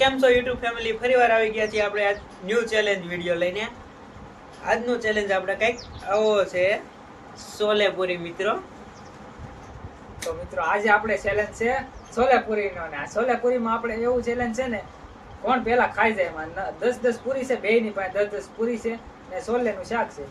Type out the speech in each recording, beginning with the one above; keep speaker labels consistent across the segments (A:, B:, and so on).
A: કેમ છો YouTube family ફરીવાર આવી ગયા છીએ આપણે આજ ન્યૂ ચેલેન્જ વીડિયો લઈને. આજનો ચેલેન્જ આપણે કંઈક આવો છે સોલેપુરી, મિત્રો.
B: તો મિત્રો, આજે આપણે ચેલેન્જ છે સોલેપુરીનો ને આ છોલેપુરીમાં આપણે એવું ચેલેન્જ છે ને, કોણ પહેલા ખાઈ જાય? એમાં દસ દસ પૂરી છે, બેયની પાસે દસ દસ પૂરી છે ને સોલેનું શાક છે.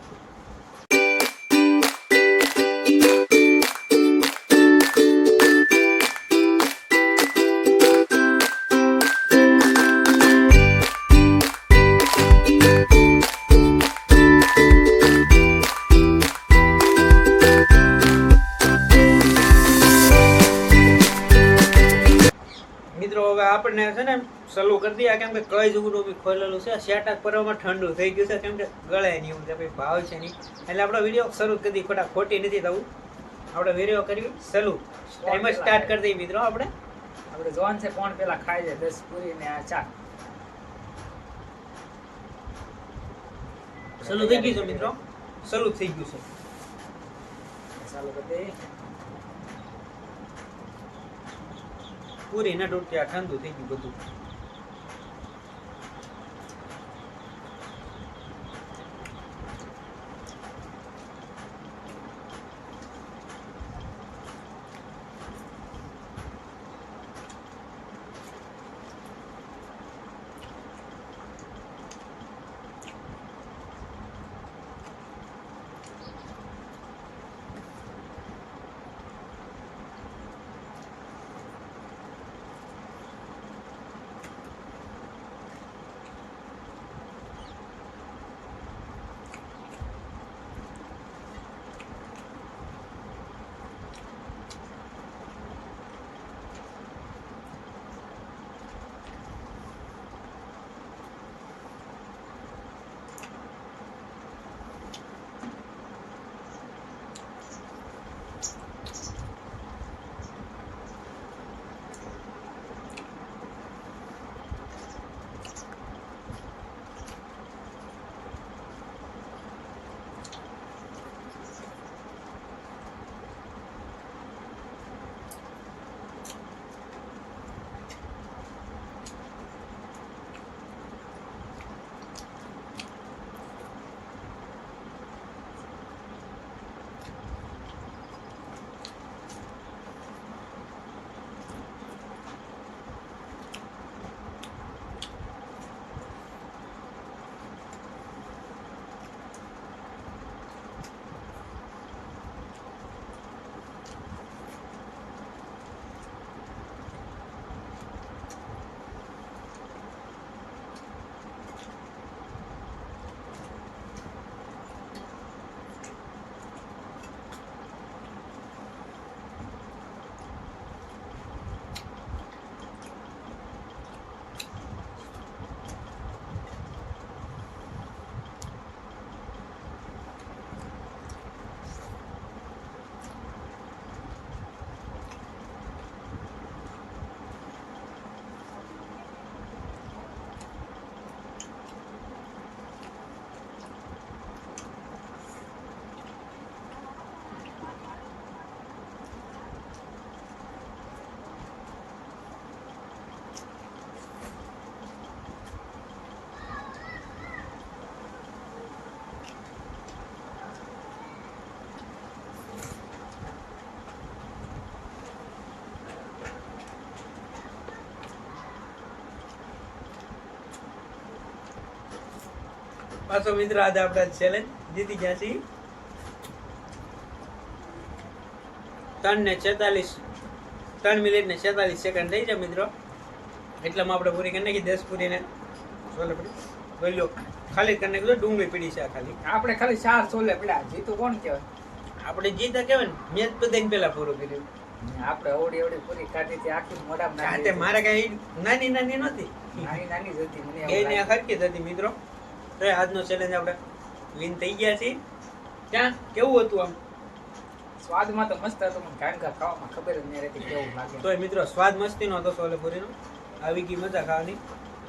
A: સલું કરી દઈએ. કેમ કે કઈ જુગનું બી ખોલેલું છે. સેટઅપ પર્વમાં ઠંડુ થઈ ગયું છે. કેમ કે ગળે નહીં એવું ભાઈ ભાવ છે નહીં. એટલે આપણો વીડિયો શરૂ કરી દઈએ. ખોટા ખોટી નથી થવું. આપણે વીડિયો કરી સલુ. ટાઈમ જ સ્ટાર્ટ કરી દઈએ મિત્રો આપણે.
B: આપણે જોવાનું છે કોણ પેલા ખાઈ જાય દસ પૂરી ને આ ચા
A: સલુ થઈ ગયું છે મિત્રો. સલુ થઈ ગયું છે.
B: ચાલુ કરી દઈએ.
A: પૂરી ના તૂટતી આ ઠંડુ થઈ ગયું બધું. પાછો મિત્ર આજે આપણે ચેલેન્જ જીતી ગયા છીએ. ત્રણ ને છેતાલીસ ત્રણ મિનિટ ને છેતાલીસ સેકન્ડ થઈ છે મિત્રો. એટલામાં આપણે પૂરી કરી નાખી દસ પૂરીને છોલે પડી. બોલ્યો ખાલી કરી નાખ્યું ડુંગળી પીડી છે ખાલી.
B: આપણે ખાલી ચાર છોલે પડ્યા જીતું કોણ કહેવાય?
A: આપણે જીતા કહેવાય ને મેચ બધાને પહેલા પૂરું કર્યું.
B: આપણે ઓડી ઓડી પૂરી કાઢી હતી આખી દીધી.
A: મારે કઈ નાની નાની નહોતી.
B: નાની નાની જ હતી મને
A: એ
B: એવું
A: હરકી જ હતી મિત્રો. તો એ આજનો ચેલેન્જ આપણે વિન થઈ ગયા છીએ. ત્યાં કેવું હતું આમ?
B: સ્વાદમાં તો મસ્ત હતો પણ ગાંઠા ખાવામાં ખબર જ નહીં રહેતી કેવું લાગે.
A: તો મિત્રો સ્વાદ મસ્તીનો હતો સોલેપુરીનો. આવી ગઈ મજા ખાવાની.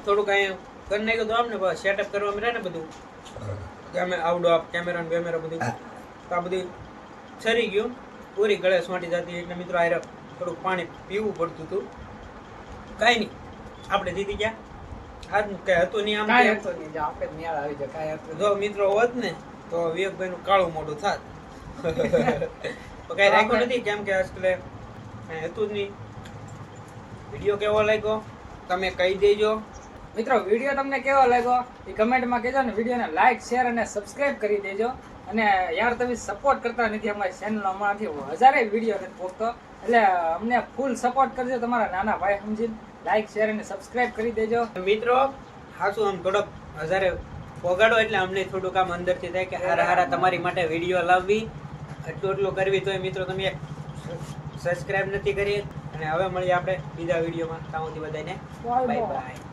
A: થોડુંક અહીંયા કરી નાખ્યું તો આમને સેટઅપ કરવા રહે ને બધું. કેમે આવડો આપ કેમેરા ને બેમેરા બધું. તો આ બધું છરી ગયું. પૂરી ગળે સોંટી જતી એટલે મિત્રો આયરા થોડુંક પાણી પીવું પડતું હતું. કાંઈ નહીં. આપણે જીતી ગયા. આજ કઈ હતું નહીં આમ
B: કાંઈ હતું નહીં આપણે મેળ આવી જાય કાંઈ હતું
A: જો મિત્રો હોત ને તો વિવેકભાઈ નું કાળું મોઢું થાત. કઈ રાખ્યું નથી કેમ કે એટલે કઈ હતું જ નહીં. વીડિયો કેવો લાગ્યો? તમે કહી દેજો.
B: મિત્રો વીડિયો તમને કેવો લાગ્યો? એ કમેન્ટમાં કહેજો ને વિડીયોને લાઈક શેર અને સબસ્ક્રાઇબ કરી દેજો. અને યાર તમે સપોર્ટ કરતા નથી અમારી ચેનલ અમારાથી હજારે વીડિયો નથી પહોંચતો એટલે અમને ફૂલ સપોર્ટ કરજો તમારા નાના ભાઈ સમજીને. લાઈક શેર અને સબસ્ક્રાઇબ કરી દેજો.
A: મિત્રો હાસું આમ થોડોક હજારે પોગાડો એટલે અમને થોડુંક આમ અંદરથી થાય કે હારા હારા તમારી માટે વીડિયો લાવવી. એટલું એટલું કરવી તોય મિત્રો તમે સબસ્ક્રાઇબ નથી કરી. અને હવે મળીએ આપણે બીજા વિડીયોમાં ત્યાં સુધી બધાને બાય બાય